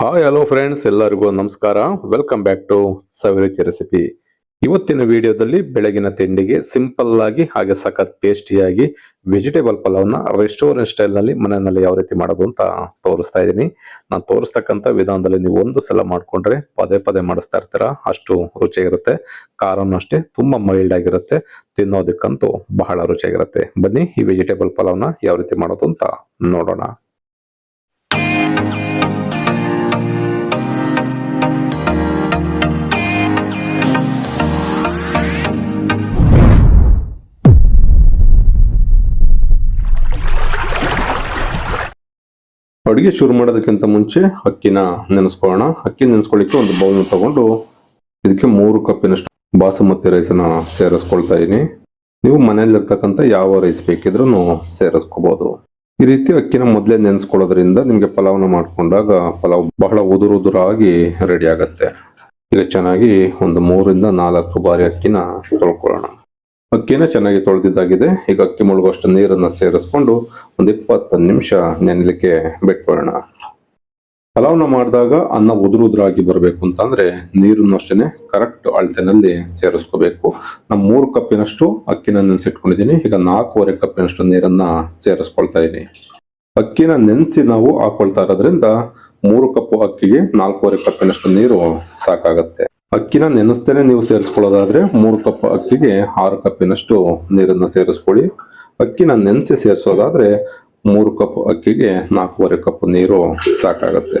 Hi hello friends ಎಲ್ಲರಿಗೂ ನಮಸ್ಕಾರ. Welcome back to Saviruchi recipe ಇವತ್ತಿನ ವಿಡಿಯೋದಲ್ಲಿ ಬೆಳಗಿನ ತಿಂಡಿಗೆ ಸಿಂಪಲ್ ಆಗಿ ಹಾಗೆ ಸಖತ್ ಟೇಸ್ಟಿಯಾಗಿ ವೆಜಿಟೇಬಲ್ ಪಲಾವ್ನ ರೆಸ್ಟೋರೆಂಟ್ ಸ್ಟೈಲ್ನಲ್ಲಿ ಮನೆಯಲ್ಲಿ ಯಾವ ರೀತಿ ಮಾಡೋದು ಅಂತ ತೋರಿಸ್ತಾ ಇದ್ದೀನಿ. ನಾನು ತೋರಿಸ್ತಕ್ಕಂಥ ವಿಧಾನದಲ್ಲಿ ನೀವು ಒಂದು ಸಲ ಮಾಡಿಕೊಂಡ್ರೆ ಪದೇ ಪದೇ ಮಾಡಿಸ್ತಾ ಇರ್ತೀರ, ಅಷ್ಟು ರುಚಿಯಾಗಿರುತ್ತೆ. ಖಾರನೂ ಅಷ್ಟೇ, ತುಂಬ ಮೈಲ್ಡ್ ಆಗಿರುತ್ತೆ, ತಿನ್ನೋದಕ್ಕಂತೂ ಬಹಳ ರುಚಿಯಾಗಿರುತ್ತೆ. ಬನ್ನಿ ಈ ವೆಜಿಟೇಬಲ್ ಪಲಾವ್ನ ಯಾವ ರೀತಿ ಮಾಡೋದು ಅಂತ ನೋಡೋಣ. ಅಡುಗೆ ಶುರು ಮಾಡೋದಕ್ಕಿಂತ ಮುಂಚೆ ಅಕ್ಕಿನ ನೆನೆಸ್ಕೊಳ್ಳೋಣ. ಅಕ್ಕಿ ನೆನೆಸ್ಕೊಳ್ಳಿಕ್ಕೆ ಒಂದು ಬೌಲ್ನ ತಗೊಂಡು ಇದಕ್ಕೆ ಮೂರು ಕಪ್ಪಿನಷ್ಟು ಬಾಸುಮತಿ ರೈಸನ್ನು ಸೇರಿಸ್ಕೊಳ್ತಾ ಇದ್ದೀನಿ ನೀವು ಮನೆಯಲ್ಲಿರ್ತಕ್ಕಂಥ ಯಾವ ರೈಸ್ ಬೇಕಿದ್ರೂ ಸೇರಿಸ್ಕೋಬೋದು. ಈ ರೀತಿ ಅಕ್ಕಿನ ಮೊದಲೇ ನೆನೆಸ್ಕೊಳ್ಳೋದ್ರಿಂದ ನಿಮಗೆ ಪಲಾವ್ನ ಮಾಡ್ಕೊಂಡಾಗ ಪಲಾವ್ ಬಹಳ ಉದುರು ಉದುರಾಗಿ ರೆಡಿ ಆಗುತ್ತೆ. ಈಗ ಚೆನ್ನಾಗಿ ಒಂದು ಮೂರಿಂದ ನಾಲ್ಕು ಬಾರಿ ಅಕ್ಕಿನ ತೊಳ್ಕೊಳ್ಳೋಣ. ಅಕ್ಕಿನ ಚೆನ್ನಾಗಿ ತೊಳೆದಿದ್ದಾಗಿದೆ. ಈಗ ಅಕ್ಕಿ ಮುಳುಗುವಷ್ಟು ನೀರನ್ನ ಸೇರಿಸ್ಕೊಂಡು ಒಂದು ಇಪ್ಪತ್ತು ನಿಮಿಷ ನೆನೆಲಿಕ್ಕೆ ಬಿಟ್ಬಿಡೋಣ ಪಲಾವ್ನ ಮಾಡಿದಾಗ ಅನ್ನ ಉದುರು ಉದುರಾಗಿ ಬರಬೇಕು ಅಂತಂದ್ರೆ ನೀರನ್ನು ಅಷ್ಟೇ ಕರೆಕ್ಟ್ ಅಳತೆನಲ್ಲಿ ಸೇರಿಸ್ಕೋಬೇಕು. ನಾನು ಮೂರು ಕಪ್ಪಿನಷ್ಟು ಅಕ್ಕಿನ ನೆನೆಸಿಟ್ಕೊಂಡಿದ್ದೀನಿ. ಈಗ ನಾಲ್ಕೂವರೆ ಕಪ್ಪಿನಷ್ಟು ನೀರನ್ನ ಸೇರಿಸ್ಕೊಳ್ತಾ ಇದ್ದೀನಿ ಅಕ್ಕಿನ ನೆನೆಸಿ ನಾವು ಹಾಕೊಳ್ತಾ ಇರೋದ್ರಿಂದ ಮೂರು ಕಪ್ಪು ಅಕ್ಕಿಗೆ ನಾಲ್ಕೂವರೆ ಕಪ್ಪಿನಷ್ಟು ನೀರು ಸಾಕಾಗತ್ತೆ. ಅಕ್ಕಿನ ನೆನೆಸ್ತೇನೆ ನೀವು ಸೇರಿಸ್ಕೊಳ್ಳೋದಾದ್ರೆ ಮೂರು ಕಪ್ ಅಕ್ಕಿಗೆ ಆರು ಕಪ್ಪಿನಷ್ಟು ನೀರನ್ನು ಸೇರಿಸ್ಕೊಳ್ಳಿ. ಅಕ್ಕಿನ ನೆನೆಸಿ ಸೇರಿಸೋದಾದ್ರೆ ಮೂರು ಕಪ್ ಅಕ್ಕಿಗೆ ನಾಲ್ಕೂವರೆ ಕಪ್ ನೀರು ಸಾಕಾಗುತ್ತೆ.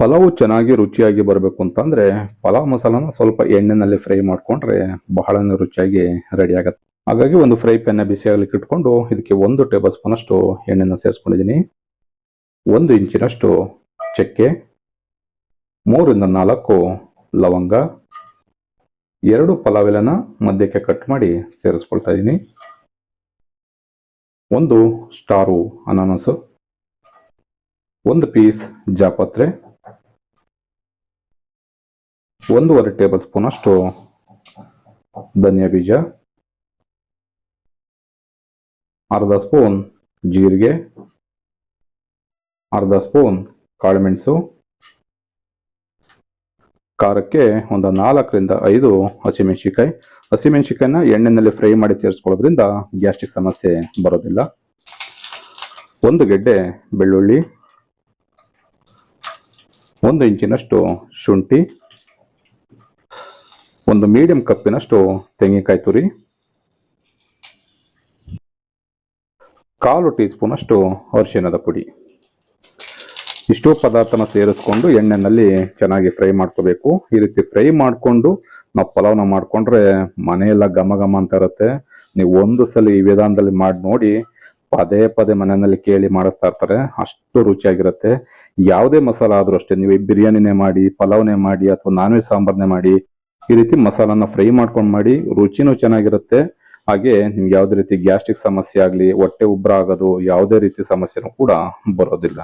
ಪಲಾವು ಚೆನ್ನಾಗಿ ರುಚಿಯಾಗಿ ಬರಬೇಕು ಅಂತಂದ್ರೆ ಪಲಾವ್ ಮಸಾಲನ ಸ್ವಲ್ಪ ಎಣ್ಣೆನಲ್ಲಿ ಫ್ರೈ ಮಾಡಿಕೊಂಡ್ರೆ ಬಹಳ ರುಚಿಯಾಗಿ ರೆಡಿ ಆಗುತ್ತೆ. ಹಾಗಾಗಿ ಒಂದು ಫ್ರೈ ಪ್ಯಾನ್ ಬಿಸಿ ಆಗ್ಲಿಕ್ಕೆ ಇಟ್ಕೊಂಡು ಇದಕ್ಕೆ ಒಂದು ಟೇಬಲ್ ಸ್ಪೂನ್ ಅಷ್ಟು ಎಣ್ಣೆನ ಸೇರಿಸ್ಕೊಂಡಿದ್ದೀನಿ. ಒಂದು ಇಂಚಿನಷ್ಟು ಚಕ್ಕೆ ಮೂರಿಂದ ನಾಲ್ಕು ಲವಂಗ, ಎರಡು ಪಲಾವೆಲನ ಮಧ್ಯಕ್ಕೆ ಕಟ್ ಮಾಡಿ ಸೇರಿಸ್ಕೊಳ್ತಾ ಇದ್ದೀನಿ. ಒಂದು ಸ್ಟಾರು ಅನಾನಸು, ಒಂದು ಪೀಸ್ ಜಾಪತ್ರೆ, ಒಂದೂವರೆ ಟೇಬಲ್ ಸ್ಪೂನ್ ಅಷ್ಟು ಧನಿಯಾ ಬೀಜ, ಅರ್ಧ ಸ್ಪೂನ್ ಜೀರಿಗೆ, ಅರ್ಧ ಸ್ಪೂನ್ ಕಾಳುಮೆಣಸು ಖಾರಕ್ಕೆ ಒಂದು ನಾಲ್ಕರಿಂದ ಐದು ಹಸಿಮೆಣಸಿಕಾಯಿ ಹಸಿಮೆಣಸಿಕಾಯಿನ ಎಣ್ಣೆನಲ್ಲಿ ಫ್ರೈ ಮಾಡಿ ಸೇರಿಸ್ಕೊಳ್ಳೋದ್ರಿಂದ ಗ್ಯಾಸ್ಟ್ರಿಕ್ ಸಮಸ್ಯೆ ಬರೋದಿಲ್ಲ. ಒಂದು ಗೆಡ್ಡೆ ಬೆಳ್ಳುಳ್ಳಿ, ಒಂದು ಇಂಚಿನಷ್ಟು ಶುಂಠಿ, ಒಂದು ಮೀಡಿಯಂ ಕಪ್ಪಿನಷ್ಟು ತೆಂಗಿನಕಾಯಿ ತುರಿ, ಕಾಲು ಟೀ ಸ್ಪೂನಷ್ಟು ಅರಿಶಿಣದ ಪುಡಿ. ಇಷ್ಟು ಪದಾರ್ಥನ ಸೇರಿಸ್ಕೊಂಡು ಎಣ್ಣೆನಲ್ಲಿ ಚೆನ್ನಾಗಿ ಫ್ರೈ ಮಾಡ್ಕೋಬೇಕು. ಈ ರೀತಿ ಫ್ರೈ ಮಾಡಿಕೊಂಡು ನಾವು ಪಲಾವ್ನ ಮಾಡ್ಕೊಂಡ್ರೆ ಮನೆಯೆಲ್ಲ ಘಮ ಘಮ ಅಂತ ಇರುತ್ತೆ. ನೀವು ಒಂದು ಸಲ ಈ ವಿಧಾನದಲ್ಲಿ ಮಾಡಿ ನೋಡಿ ಪದೇ ಪದೇ ಮನೆಯಲ್ಲಿ ಕೇಳಿ ಮಾಡಿಸ್ತಾ ಇರ್ತಾರೆ. ಅಷ್ಟು ರುಚಿಯಾಗಿರುತ್ತೆ. ಯಾವುದೇ ಮಸಾಲ ಆದರೂ ಅಷ್ಟೇ, ನೀವು ಬಿರಿಯಾನಿನೇ ಮಾಡಿ, ಪಲಾವ್ನೇ ಮಾಡಿ ಅಥವಾ ನಾನ್ ವೆಜ್ ಸಾಂಬಾರ್ನೇ ಮಾಡಿ, ಈ ರೀತಿ ಮಸಾಲನ ಫ್ರೈ ಮಾಡ್ಕೊಂಡು ಮಾಡಿ ರುಚಿನೂ ಚೆನ್ನಾಗಿರುತ್ತೆ. ಹಾಗೆ ನಿಮ್ಗೆ ಯಾವುದೇ ರೀತಿ ಗ್ಯಾಸ್ಟ್ರಿಕ್ ಸಮಸ್ಯೆ ಆಗಲಿ, ಹೊಟ್ಟೆ ಉಬ್ಬರ ಆಗೋದು, ಯಾವುದೇ ರೀತಿ ಸಮಸ್ಯೆನೂ ಕೂಡ ಬರೋದಿಲ್ಲ.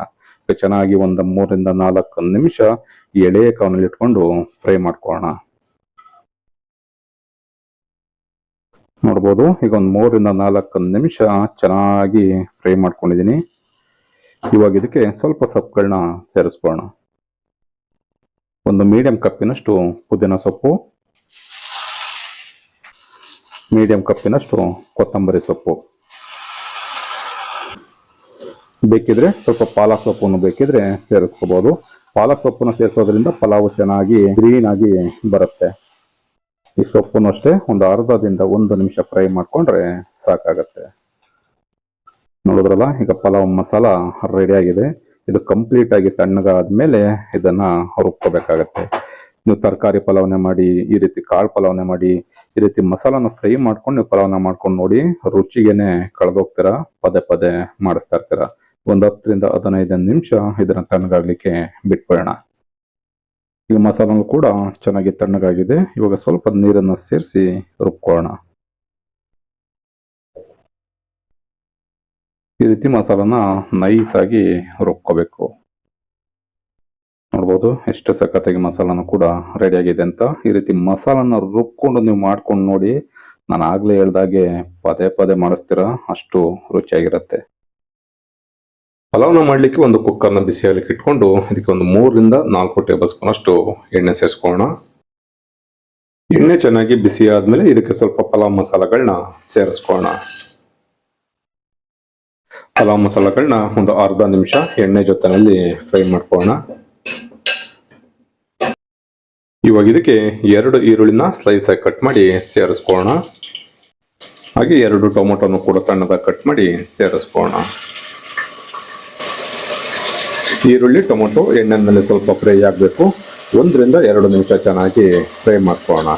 ಚೆನ್ನಾಗಿ ಒಂದು ಮೂರಿಂದ ನಾಲ್ಕು ನಿಮಿಷ ಎಳೆ ಕವನಲ್ಲಿ ಇಟ್ಕೊಂಡು ಫ್ರೈ ಮಾಡ್ಕೊಳ್ಳೋಣ. ನೋಡ್ಬೋದು, ಈಗ ಒಂದು ಮೂರಿಂದ ನಾಲ್ಕು ನಿಮಿಷ ಚೆನ್ನಾಗಿ ಫ್ರೈ ಮಾಡ್ಕೊಂಡಿದ್ದೀನಿ. ಇವಾಗ ಇದಕ್ಕೆ ಸ್ವಲ್ಪ ಸೊಪ್ಪುಗಳನ್ನ ಸೇರಿಸ್ಕೊಳ್ಳೋಣ. ಒಂದು ಮೀಡಿಯಂ ಕಪ್ಪಿನಷ್ಟು ಪುದೀನ ಸೊಪ್ಪು, ಮೀಡಿಯಂ ಕಪ್ಪಿನಷ್ಟು ಕೊತ್ತಂಬರಿ ಸೊಪ್ಪು. ಬೇಕಿದ್ರೆ ಸ್ವಲ್ಪ ಪಾಲಕ್ ಸೊಪ್ಪನ್ನು ಬೇಕಿದ್ರೆ ಸೇರಿಸ್ಕೋಬಹುದು ಪಾಲಕ್ ಸೊಪ್ಪನ್ನು ಸೇರಿಸೋದ್ರಿಂದ ಪಲಾವು ಚೆನ್ನಾಗಿ ಗ್ರೀನ್ ಆಗಿ ಬರುತ್ತೆ. ಈ ಸೊಪ್ಪನ್ನು ಅಷ್ಟೇ ಒಂದು ಅರ್ಧದಿಂದ ಒಂದು ನಿಮಿಷ ಫ್ರೈ ಮಾಡಿಕೊಂಡ್ರೆ ಸಾಕಾಗತ್ತೆ. ನೋಡಿದ್ರಲ್ಲ, ಈಗ ಪಲಾವ್ ಮಸಾಲ ರೆಡಿ ಆಗಿದೆ. ಇದು ಕಂಪ್ಲೀಟ್ ಆಗಿ ತಣ್ಣಗಾದ್ಮೇಲೆ ಇದನ್ನ ರುಬ್ಕೋಬೇಕಾಗತ್ತೆ. ನೀವು ತರಕಾರಿ ಪಲಾವ್ನೆ ಮಾಡಿ, ಈ ರೀತಿ ಕಾಳು ಪಲಾವ್ನೆ ಮಾಡಿ, ಈ ರೀತಿ ಮಸಾಲಾನ ಫ್ರೈ ಮಾಡ್ಕೊಂಡು ನೀವು ಪಲಾವ್ನ ಮಾಡ್ಕೊಂಡು ನೋಡಿ, ರುಚಿಗೆನೆ ಕಳೆದೋಗ್ತೀರಾ, ಪದೇ ಪದೇ ಮಾಡಿಸ್ತಾ ಇರ್ತೀರಾ. ಒಂದು ಹತ್ತರಿಂದ ಹದಿನೈದು ನಿಮಿಷ ಇದನ್ನು ತಣ್ಣಗಾಗಲಿಕ್ಕೆ ಬಿಟ್ಬಿಡೋಣ. ಈ ಮಸಾಲೂ ಕೂಡ ಚೆನ್ನಾಗಿ ತಣ್ಣಗಾಗಿದೆ. ಇವಾಗ ಸ್ವಲ್ಪ ನೀರನ್ನು ಸೇರಿಸಿ ರುಬ್ಕೊಳ್ಳೋಣ. ಈ ರೀತಿ ಮಸಾಲನ ನೈಸ್ ಆಗಿ ರುಬ್ಕೋಬೇಕು. ನೋಡ್ಬೋದು ಎಷ್ಟು ಸಖತ್ತಾಗಿ ಮಸಾಲನೂ ಕೂಡ ರೆಡಿ ಆಗಿದೆ ಅಂತ. ಈ ರೀತಿ ಮಸಾಲನ ರುಬ್ಕೊಂಡು ನೀವು ಮಾಡ್ಕೊಂಡು ನೋಡಿ. ನಾನು ಆಗ್ಲೇ ಹೇಳ್ದಾಗೆ ಪದೇ ಪದೇ ಮಾಡಿಸ್ತೀರ, ಅಷ್ಟು ರುಚಿಯಾಗಿರುತ್ತೆ. ಪಲಾವ್ನ ಮಾಡಲಿಕ್ಕೆ ಒಂದು ಕುಕ್ಕರ್ನ ಬಿಸಿಯಲ್ಲಿ ಇಟ್ಕೊಂಡು ಇದಕ್ಕೆ ಒಂದು ಮೂರರಿಂದ ನಾಲ್ಕು ಟೇಬಲ್ ಸ್ಪೂನ್ ಅಷ್ಟು ಎಣ್ಣೆ ಸೇರಿಸ್ಕೊಳ್ಳೋಣ. ಎಣ್ಣೆ ಚೆನ್ನಾಗಿ ಬಿಸಿ ಆದಮೇಲೆ ಇದಕ್ಕೆ ಸ್ವಲ್ಪ ಪಲಾವ್ ಮಸಾಲೆಗಳನ್ನ ಸೇರಿಸ್ಕೊಳ್ಳೋಣ. ಪಲಾವ್ ಮಸಾಲೆಗಳನ್ನ ಒಂದು ಅರ್ಧ ನಿಮಿಷ ಎಣ್ಣೆ ಜೊತೆಯಲ್ಲಿ ಫ್ರೈ ಮಾಡ್ಕೊಳ್ಳೋಣ. ಇವಾಗ ಇದಕ್ಕೆ ಎರಡು ಈರುಳ್ಳಿನ ಸ್ಲೈಸ್ ಆಗಿ ಕಟ್ ಮಾಡಿ ಸೇರಿಸ್ಕೊಳ್ಳೋಣ. ಹಾಗೆ ಎರಡು ಟೊಮೊಟೊನು ಕೂಡ ಸಣ್ಣದಾಗಿ ಕಟ್ ಮಾಡಿ ಸೇರಿಸ್ಕೊಳ್ಳೋಣ. ಈರುಳ್ಳಿ, ಟೊಮೊಟೊ ಎಣ್ಣೆನಲ್ಲಿ ಸ್ವಲ್ಪ ಫ್ರೈ ಆಗಬೇಕು. ಒಂದರಿಂದ ಎರಡು ನಿಮಿಷ ಚೆನ್ನಾಗಿ ಫ್ರೈ ಮಾಡ್ಕೋಣ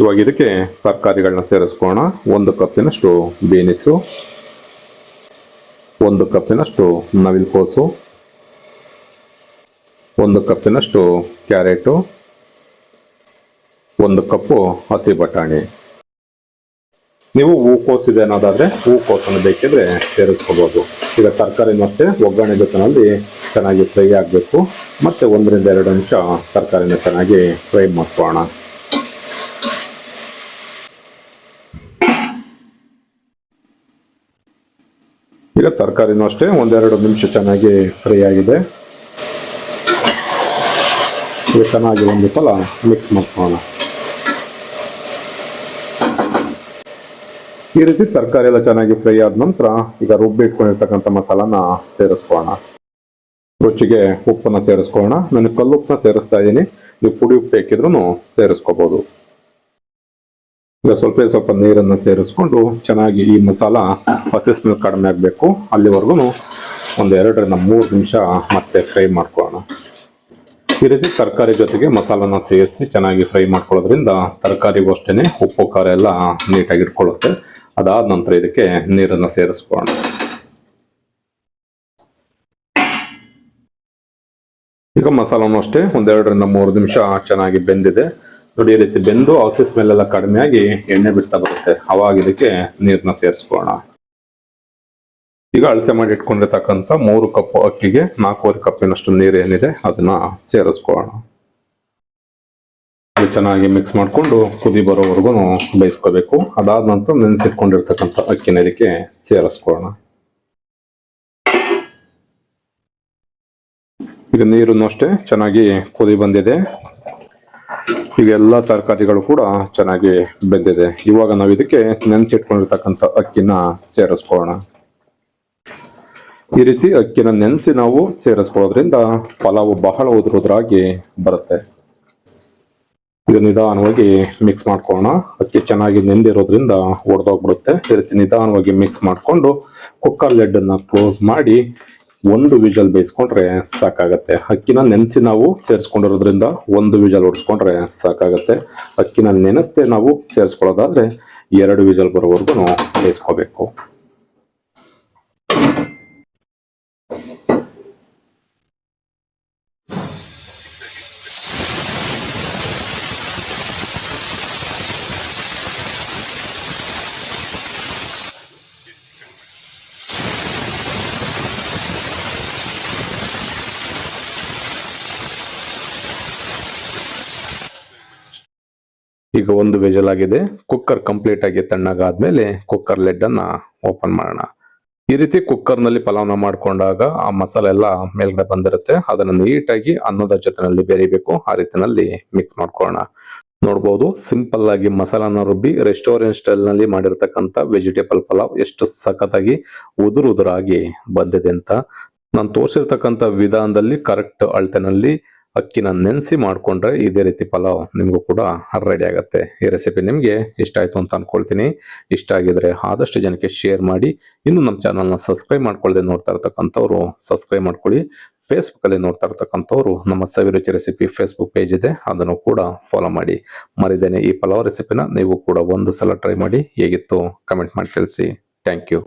ಇವಾಗ ಇದಕ್ಕೆ ತರಕಾರಿಗಳನ್ನ ಸೇರಿಸ್ಕೋಣ ಒಂದು ಕಪ್ಪಿನಷ್ಟು ಬೀನಿಸು, ಒಂದು ಕಪ್ಪಿನಷ್ಟು ನವಿಲುಕೋಸು ಒಂದು ಕಪ್ಪಿನಷ್ಟು ಕ್ಯಾರೆಟು, ಒಂದು ಕಪ್ಪು ಹಸಿ ಬಟಾಣಿ. ನೀವು ಹೂಕೋಸು ಇದೆ ಅನ್ನೋದಾದ್ರೆ ಹೂಕೋಸನ್ನು ಬೇಕಿದ್ರೆ ಸೇರಿಸ್ಕೋಬಹುದು ಈಗ ತರಕಾರಿ ಮತ್ತೆ ಒಗ್ಗರಣೆ ಜೊತೆನಲ್ಲಿ ಚೆನ್ನಾಗಿ ಫ್ರೈ ಆಗಬೇಕು. ಮತ್ತೆ ಒಂದರಿಂದ ಎರಡು ನಿಮಿಷ ತರಕಾರಿನ ಚೆನ್ನಾಗಿ ಫ್ರೈ ಮಾಡ್ಕೊಳ್ಳೋಣ. ಈಗ ತರಕಾರಿನೂ ಅಷ್ಟೇ, ಒಂದೆರಡು ನಿಮಿಷ ಚೆನ್ನಾಗಿ ಫ್ರೈ ಆಗಿದೆ. ಈಗ ಚೆನ್ನಾಗಿ ಒಂದು ಸಲ ಮಿಕ್ಸ್ ಮಾಡ್ಕೊಳ್ಳೋಣ. ಈ ರೀತಿ ತರಕಾರಿ ಎಲ್ಲ ಚೆನ್ನಾಗಿ ಫ್ರೈ ಆದ ನಂತರ ಈಗ ರುಬ್ಬಿಟ್ಕೊಂಡಿರ್ತಕ್ಕಂಥ ಮಸಾಲನ ಸೇರಿಸ್ಕೊಳ್ಳೋಣ. ರುಚಿಗೆ ಉಪ್ಪನ್ನ ಸೇರಿಸ್ಕೊಳ್ಳೋಣ. ನಾನು ಕಲ್ಲುಪ್ಪನ್ನ ಸೇರಿಸ್ತಾ ಇದ್ದೀನಿ. ನೀವು ಪುಡಿ ಉಪ್ಪು ಬೇಕಿದ್ರೂ ಸೇರಿಸ್ಕೋಬಹುದು ಈಗ ಸ್ವಲ್ಪ ಸ್ವಲ್ಪ ನೀರನ್ನು ಸೇರಿಸ್ಕೊಂಡು ಚೆನ್ನಾಗಿ ಈ ಮಸಾಲ ಹಸಿ ಸ್ಮೆಲ್ ಕಡಿಮೆ ಆಗಬೇಕು. ಅಲ್ಲಿವರೆಗೂ ಒಂದು ಎರಡರಿಂದ ಮೂರು ನಿಮಿಷ ಮತ್ತೆ ಫ್ರೈ ಮಾಡ್ಕೊಳ್ಳೋಣ ಈ ರೀತಿ ತರಕಾರಿ ಜೊತೆಗೆ ಮಸಾಲನ ಸೇರಿಸಿ ಚೆನ್ನಾಗಿ ಫ್ರೈ ಮಾಡ್ಕೊಳ್ಳೋದ್ರಿಂದ ತರಕಾರಿಗೂ ಅಷ್ಟೇ ಉಪ್ಪು, ಖಾರ ಎಲ್ಲ ನೀಟಾಗಿ ಇಟ್ಕೊಳ್ಳುತ್ತೆ. ಅದಾದ ನಂತರ ಇದಕ್ಕೆ ನೀರನ್ನು ಸೇರಿಸ್ಕೊಳ್ಳೋಣ. ಈಗ ಮಸಾಲನೂ ಅಷ್ಟೇ, ಒಂದೆರಡರಿಂದ ಮೂರು ನಿಮಿಷ ಚೆನ್ನಾಗಿ ಬೆಂದಿದೆ. ನೋಡಿ, ಈ ರೀತಿ ಬೆಂದು ಹಸಿ ಸ್ಮೆಲ್ ಕಡಿಮೆಯಾಗಿ ಎಣ್ಣೆ ಬಿಡ್ತಾ ಬರುತ್ತೆ. ಅವಾಗ ಇದಕ್ಕೆ ನೀರನ್ನ ಸೇರಿಸ್ಕೊಳ್ಳೋಣ. ಈಗ ಅಳತೆ ಮಾಡಿ ಇಟ್ಕೊಂಡಿರ್ತಕ್ಕಂಥ ಮೂರು ಕಪ್ ಅಕ್ಕಿಗೆ ನಾಲ್ಕೂವರೆ ಕಪ್ಪಿನಷ್ಟು ನೀರು ಏನಿದೆ ಅದನ್ನ ಸೇರಿಸ್ಕೊಳ್ಳೋಣ. ಚೆನ್ನಾಗಿ ಮಿಕ್ಸ್ ಮಾಡಿಕೊಂಡು ಕುದಿ ಬರೋವರೆಗೂ ಬೇಯಿಸ್ಕೋಬೇಕು. ಅದಾದ ನಂತರ ನೆನೆಸಿಟ್ಕೊಂಡಿರ್ತಕ್ಕಂಥ ಅಕ್ಕಿನ ಇದಕ್ಕೆ ಸೇರಿಸ್ಕೊಳ್ಳೋಣ. ಈಗ ನೀರನ್ನು ಅಷ್ಟೇ ಚೆನ್ನಾಗಿ ಕುದಿ ಬಂದಿದೆ. ಈಗ ಎಲ್ಲ ತರಕಾರಿಗಳು ಕೂಡ ಚೆನ್ನಾಗಿ ಬೆಂದಿದೆ. ಇವಾಗ ನಾವು ಇದಕ್ಕೆ ನೆನೆಸಿಟ್ಕೊಂಡಿರ್ತಕ್ಕಂಥ ಅಕ್ಕಿನ ಸೇರಿಸ್ಕೊಳ್ಳೋಣ. ಈ ರೀತಿ ಅಕ್ಕಿನ ನೆನೆಸಿ ನಾವು ಸೇರಿಸ್ಕೊಳ್ಳೋದ್ರಿಂದ ಪಲಾವು ಬಹಳ ಉದುರುದ್ರಾಗಿ ಬರುತ್ತೆ. ಇದು ನಿಧಾನವಾಗಿ ಮಿಕ್ಸ್ ಮಾಡ್ಕೊಳ್ಳೋಣ. ಅಕ್ಕಿ ಚೆನ್ನಾಗಿ ನೆಂದಿರೋದ್ರಿಂದ ಒಡೆದೋಗ್ಬಿಡುತ್ತೆ. ಈ ರೀತಿ ನಿಧಾನವಾಗಿ ಮಿಕ್ಸ್ ಮಾಡಿಕೊಂಡು ಕುಕ್ಕರ್ ಲೆಡ್ ಅನ್ನ ಕ್ಲೋಸ್ ಮಾಡಿ ಒಂದು ವಿಜಲ್ ಬೇಯಿಸ್ಕೊಂಡ್ರೆ ಸಾಕಾಗತ್ತೆ. ಅಕ್ಕಿನ ನೆನೆಸಿ ನಾವು ಸೇರಿಸ್ಕೊಂಡಿರೋದ್ರಿಂದ ಒಂದು ವಿಜಲ್ ಹೊಡ್ಸ್ಕೊಂಡ್ರೆ ಸಾಕಾಗತ್ತೆ. ಅಕ್ಕಿನ ನೆನೆಸ್ತೇ ನಾವು ಸೇರಿಸ್ಕೊಳ್ಳೋದಾದ್ರೆ ಎರಡು ವಿಜಲ್ ಬರೋವರೆಗೂ ಬೇಯಿಸ್ಕೋಬೇಕು. ಈಗ ಒಂದು ವೆಜಲ್ ಆಗಿದೆ ಕುಕ್ಕರ್ ಕಂಪ್ಲೀಟ್ ಆಗಿ ತಣ್ಣಗಾದ್ಮೇಲೆ ಕುಕ್ಕರ್ ಲೆಡ್ ಅನ್ನ ಓಪನ್ ಮಾಡೋಣ. ಈ ರೀತಿ ಕುಕ್ಕರ್ನಲ್ಲಿ ಪಲಾವ್ನ ಮಾಡ್ಕೊಂಡಾಗ ಆ ಮಸಾಲೆ ಎಲ್ಲ ಮೇಲ್ಗಡೆ ಬಂದಿರುತ್ತೆ. ಅದನ್ನ ನೀಟಾಗಿ ಅನ್ನದ ಜೊತೆನಲ್ಲಿ ಬೆರಿಬೇಕು. ಆ ರೀತಿನಲ್ಲಿ ಮಿಕ್ಸ್ ಮಾಡ್ಕೊಳ್ಳೋಣ. ನೋಡ್ಬೋದು ಸಿಂಪಲ್ ಆಗಿ ಮಸಾಲಾನ ರುಬ್ಬಿ ರೆಸ್ಟೋರೆಂಟ್ ಸ್ಟೈಲ್ನಲ್ಲಿ ಮಾಡಿರ್ತಕ್ಕಂಥ ವೆಜಿಟೇಬಲ್ ಪಲಾವ್ ಎಷ್ಟು ಸಖತ್ತಾಗಿ ಉದುರು ಉದುರಾಗಿ ಬಂದಿದೆ ಅಂತ. ನಾನು ತೋರಿಸಿರ್ತಕ್ಕಂಥ ವಿಧಾನದಲ್ಲಿ ಕರೆಕ್ಟ್ ಅಳತೆನಲ್ಲಿ ಅಕ್ಕಿನ ನೆನೆಸಿ ಮಾಡಿಕೊಂಡ್ರೆ ಇದೇ ರೀತಿ ಪಲಾವ್ ನಿಮಗೂ ಕೂಡ ರೆಡಿ ಆಗುತ್ತೆ. ಈ ರೆಸಿಪಿ ನಿಮಗೆ ಇಷ್ಟ ಆಯಿತು ಅಂತ ಅಂದ್ಕೊಳ್ತೀನಿ ಇಷ್ಟ ಆಗಿದರೆ ಆದಷ್ಟು ಜನಕ್ಕೆ ಶೇರ್ ಮಾಡಿ. ಇನ್ನು ನಮ್ಮ ಚಾನಲ್ನ ಸಬ್ಸ್ಕ್ರೈಬ್ ಮಾಡ್ಕೊಳ್ಳದೆ ನೋಡ್ತಾ ಇರ್ತಕ್ಕಂಥವ್ರು ಸಬ್ಸ್ಕ್ರೈಬ್ ಮಾಡ್ಕೊಳ್ಳಿ. ಫೇಸ್ಬುಕ್ಕಲ್ಲಿ ನೋಡ್ತಾ ಇರ್ತಕ್ಕಂಥವ್ರು ನಮ್ಮ ಸವಿರುಚಿ ರೆಸಿಪಿ ಫೇಸ್ಬುಕ್ ಪೇಜ್ ಇದೆ. ಅದನ್ನು ಕೂಡ ಫಾಲೋ ಮಾಡಿ. ಮರಿದೇನೆ ಈ ಪಲಾವ್ ರೆಸಿಪಿನ ನೀವು ಕೂಡ ಒಂದು ಸಲ ಟ್ರೈ ಮಾಡಿ. ಹೇಗಿತ್ತು? ಕಮೆಂಟ್ ಮಾಡಿ ತಿಳಿಸಿ. Thank you